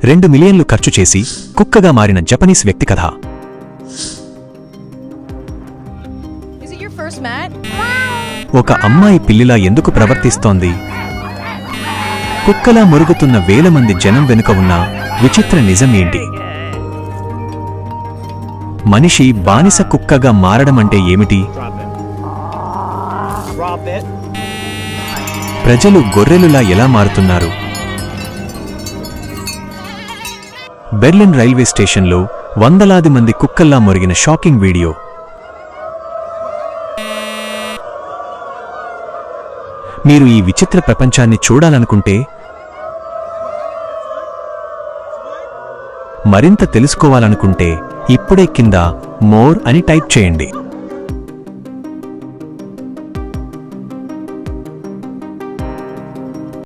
రెండు మిలియన్లు ఖర్చు చేసి కుక్కగా మారిన జపనీస్ వ్యక్తి కథ? ఒక అమ్మాయి పిల్లిలా ఎందుకు ప్రవర్తిస్తోంది కుక్కలా మురుగుతున్న వేల మంది జనం వెనుక ఉన్న విచిత్ర నిజం ఏంటి మనిషి బానిస కుక్కగా మారడమంటే ఏమిటి Drop it. ప్రజలు గొర్రెలులా ఎలా మారుతున్నారు బెర్లిన్ రైల్వే స్టేషన్లో వందలాది మంది కుక్కల్లా మొరిగిన షాకింగ్ వీడియో. మీరు ఈ విచిత్ర ప్రపంచాన్ని చూడాలనుకుంటే మరింత తెలుసుకోవాలనుకుంటే ఇప్పుడే కింద మోర్ అని టైప్ చేయండి.